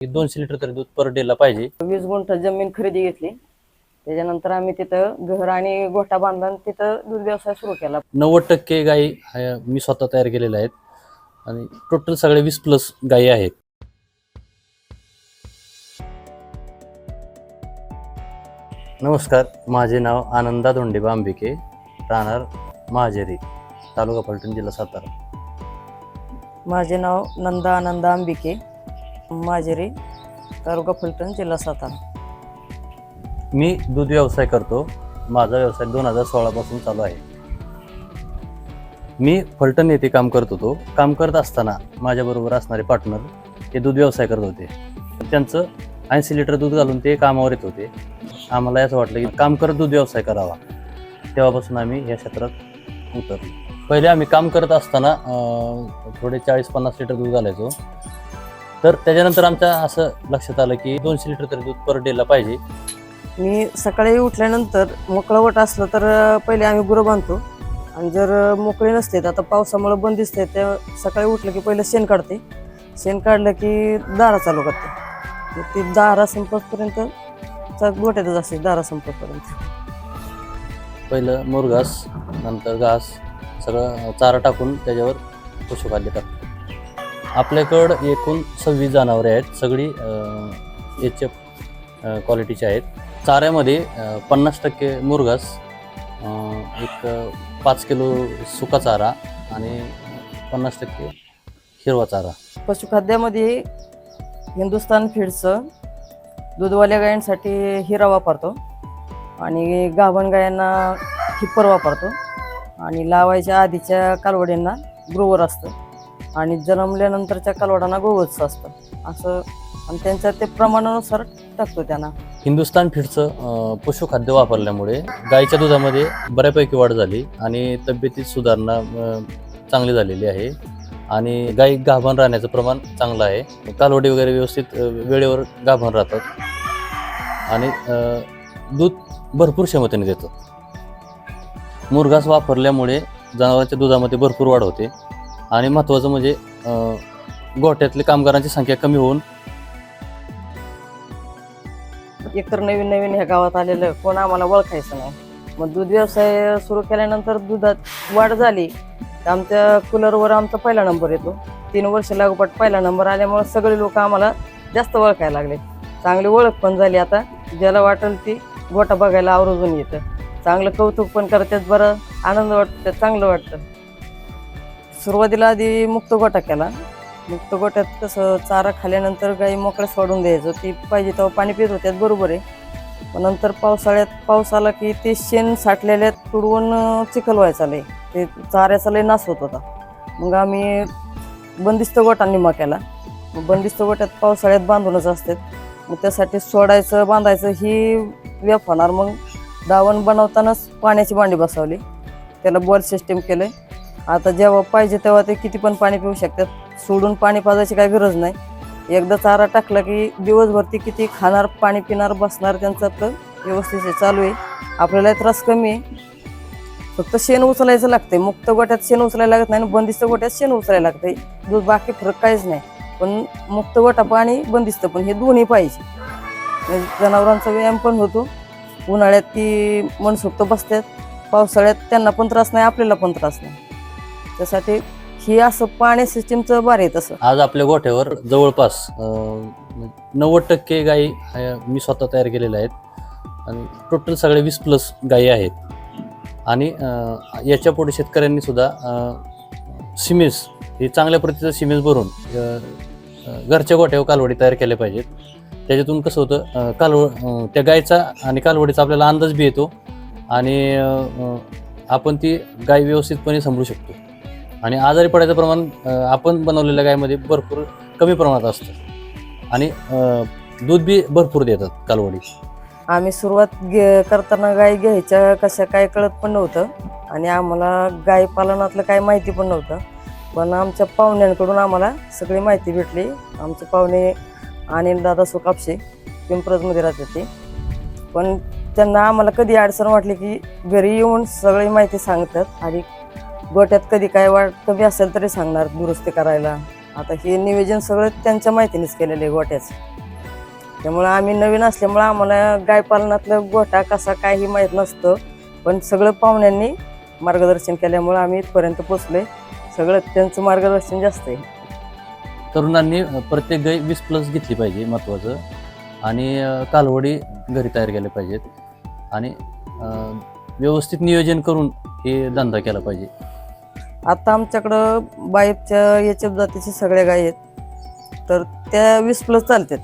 दोनशे लिटर तरी दूध पर डेला पाहिजे. वीस गुंठ जमीन खरेदी घेतली. त्याच्यानंतर आम्ही तिथं घर आणि गोठा बांधला आणि तिथं दूध व्यवसाय सुरू केला. नव्वद टक्के गायी ह्या मी स्वतः तयार केलेल्या आहेत. आणि टोटल सगळे वीस प्लस गायी आहेत. नमस्कार माझे नाव आनंदा धोंडेबा अंबिके राहणार महाजेरी तालुका पलटण जिल्हा सातारा. माझे नाव नंदा आनंदा अंबिके माजेरी तालुका फलटण जिल्हा सातारा. मी दूध व्यवसाय करतो. माझा व्यवसाय दोन हजार सोळापासून चालू आहे. मी फलटण येथे काम करत होतो. काम करत असताना माझ्याबरोबर असणारे पार्टनर हे दूध व्यवसाय करत होते. त्यांचं ऐंशी लिटर दूध घालून ते कामावर येत होते. आम्हाला असं वाटलं की काम करत दूध व्यवसाय करावा. तेव्हापासून आम्ही या क्षेत्रात उतरलो. पहिले आम्ही काम करत असताना अं, थोडे चाळीस पन्नास लिटर दूध घालायचो. तर त्याच्यानंतर आमच्या असं लक्षात आलं की दोनशे लिटर तरी दूध पर डेला पाहिजे. मी सकाळी उठल्यानंतर मोकळं वट असलं तर पहिले आम्ही गुरं बांधतो. आणि जर मोकळे नसले तर आता पावसामुळे बंदिस्त आहे त्या सकाळी उठलं की पहिलं शेण काढते. शेण काढलं की दारा चालू करते. ती दारा संपतपर्यंत गोट्यातच असते दारा संपतपर्यंत. पहिलं मुरघास नंतर घास सगळं चारा टाकून त्याच्यावर पशुखाद्य टाकतो. आपल्याकडं एकूण सव्वीस जनावरे आहेत. सगळी एच एफ क्वालिटीची आहेत. चाऱ्यामध्ये पन्नास टक्के मुरघास एक पाच किलो सुका चारा आणि पन्नास टक्के हिरवा चारा. पशुखाद्यामध्ये हिंदुस्तान फीड्सचं दूधवाल्या गायांसाठी हिरा वापरतो आणि गाभण गायांना हिप्पर वापरतो आणि लावायच्या आधीच्या कालवडींना ग्रोवर असतं. आणि जन्मल्यानंतरच्या कालवडांना गोवच असतं असं आणि त्यांच्या ते प्रमाणानुसार टाकतो त्यांना. हिंदुस्तान फिडचं पशुखाद्य वापरल्यामुळे गाईच्या दुधामध्ये बऱ्यापैकी वाढ झाली आणि तब्येतीत सुधारणा अं, चांगली झालेली आहे. आणि गाई गाभण राहण्याचं प्रमाण चांगलं आहे. कालवडी वगैरे व्यवस्थित अं, वेळेवर गाभण राहतात. आणि अं, दूध भरपूर क्षमतेने देतं मुरघास वापरल्यामुळे जनावरांच्या दुधामध्ये भरपूर वाढ होते. आणि महत्त्वाचं म्हणजे गोठ्यातले कामगारांची संख्या कमी होऊन एकतर नवीन नवीन ह्या गावात आलेलं कोण आम्हाला ओळखायचं नाही. मग दूध व्यवसाय सुरू केल्यानंतर दुधात वाढ झाली तर आमच्या कूलरवर आमचा पहिला नंबर येतो. तीन वर्ष लागोपाठ पहिला नंबर आल्यामुळे सगळे लोक आम्हाला जास्त ओळखायला लागले. चांगली ओळख पण झाली आता ज्याला वाटेल ती गोटा बघायला आवर्जून येतं. चांगलं कौतुक पण करतात बरं आनंद वाटतं चांगलं वाटतं. सुरुवातीला आधी मुक्त गोटा केला. मुक्त गोट्यात कसं चारा खाल्यानंतर गाई मोकळ्या सोडून द्यायचं. ती पाहिजे तेव्हा पाणी पित होत्यात बरोबर आहे. पण नंतर पावसाळ्यात पाऊस आला की ते शेण साठलेल्या तुडवून चिखल व्हायचा लय ते चाऱ्याचा लय नाश होत होता. मग आम्ही बंदिस्त गोटा निमा केला. मग बंदिस्त गोट्यात पावसाळ्यात बांधूनच असतात. मग त्यासाठी सोडायचं बांधायचं ही व्याप होणार. मग दावण बनवतानाच पाण्याची बांडी बसवली. त्याला बॉल सिस्टीम केलं आता जेव्हा पाहिजे तेव्हा ते किती पण पाणी पिऊ शकतात. सोडून पाणी पाजायची काही गरज नाही. एकदा चारा टाकला की दिवसभर ती किती खाणार पाणी पिणार बसणार त्यांचं आपलं व्यवस्थित चालू आहे. आपल्याला त्रास कमी आहे. फक्त शेण उचलायचं लागतंय. मुक्त गोट्यात शेण उचलायला लागत नाही आणि बंदिस्त गोट्यात शेण उचलायला लागतंय. दूध बाकी फरक काहीच नाही. पण मुक्त गोटा पाणी बंदिस्त पण हे दोन्ही पाहिजे. म्हणजे जनावरांचा व्यायाम पण होतो. उन्हाळ्यात ती मनसोक्त बसतात. पावसाळ्यात त्यांना पण त्रास नाही आपल्याला पण त्रास नाही. त्यासाठी ही असं पाणी सिस्टीमचं बरं आहे तसं. आज आपल्या गोठ्यावर जवळपास नव्वद टक्के गायी मी स्वतः तयार केलेल्या आहेत. आणि टोटल सगळे वीस प्लस गायी आहेत. आणि अं, याच्यापुढे शेतकऱ्यांनी सुद्धा अं, सिमेंस हे चांगल्या प्रतीचं सिमेंस भरून अं, अं, घरच्या गोठ्यावर कालवडी तयार केल्या पाहिजेत. त्याच्यातून कसं होतं अं, कालव अं, त्या गायचा आणि कालवडीचा आपल्याला अंदाज बी येतो. आणि अं, अं, आपण ती गाय व्यवस्थितपणे सांभाळू शकतो. आणि आजारी पडायचं प्रमाण आपण बनवलेल्या गायमध्ये भरपूर कमी प्रमाणात असतं. आणि दूध बी भरपूर देतात कालवडी. आम्ही सुरुवात घे करताना गाय घ्यायच्या कशा काय कळत पण नव्हतं. आणि आम्हाला गाय पालनातलं काय माहिती पण नव्हतं. पण आमच्या पाहुण्यांकडून आम्हाला सगळी माहिती भेटली. आमचे पाहुणे आणि दादा सुकापशे पिंपरजमध्ये राहतात ते. पण त्यांना आम्हाला कधी अडचण वाटली की घरी येऊन सगळी माहिती सांगतात आणि गोट्यात कधी काय वाट कमी असेल तरी सांगणार दुरुस्ती करायला. आता हे नियोजन सगळं त्यांच्या माहितीनेच केलेलं आहे गोट्याचं. त्यामुळं आम्ही नवीन असल्यामुळं आम्हाला गाय पालनातलं गोठा कसा काही माहीत नसतं. पण सगळं पाहुण्यांनी मार्गदर्शन केल्यामुळं आम्ही इथपर्यंत पोचलोय सगळं त्यांचं मार्गदर्शन जास्त आहे. तरुणांनी प्रत्येक गाय वीस प्लस घेतली पाहिजे महत्त्वाचं आणि कालवडी घरी तयार केल्या पाहिजेत. आणि व्यवस्थित नियोजन करून हे धंदा केला पाहिजे. आता आमच्याकडं बाईपच्या याच्या जातीच्या सगळ्या गाय आहेत. तर त्या वीस प्लस चालतात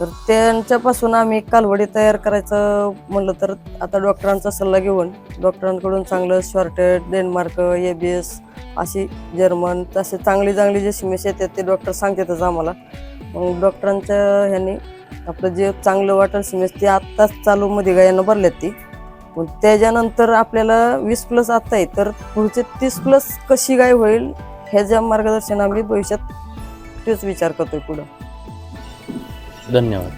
तर त्यांच्यापासून आम्ही कालवडी तयार करायचं म्हणलं तर आता डॉक्टरांचा सल्ला घेऊन डॉक्टरांकडून चांगलं शॉर्टेड डेन्मार्क ए बी एस अशी जर्मन तसे चांगली चांगली जे सिमेस येतात ते डॉक्टर सांगतातच आम्हाला. मग डॉक्टरांच्या ह्यांनी आपलं जे चांगलं वाटेल सिमेस ते आत्ताच चालूमध्ये गायांना भरल्यात ती. पण त्याच्यानंतर आपल्याला वीस प्लस आता आहे तर पुढचे तीस प्लस कशी काय होईल ह्याच्या मार्गदर्शन आम्ही भविष्यात तेच विचार करतोय पुढं. धन्यवाद.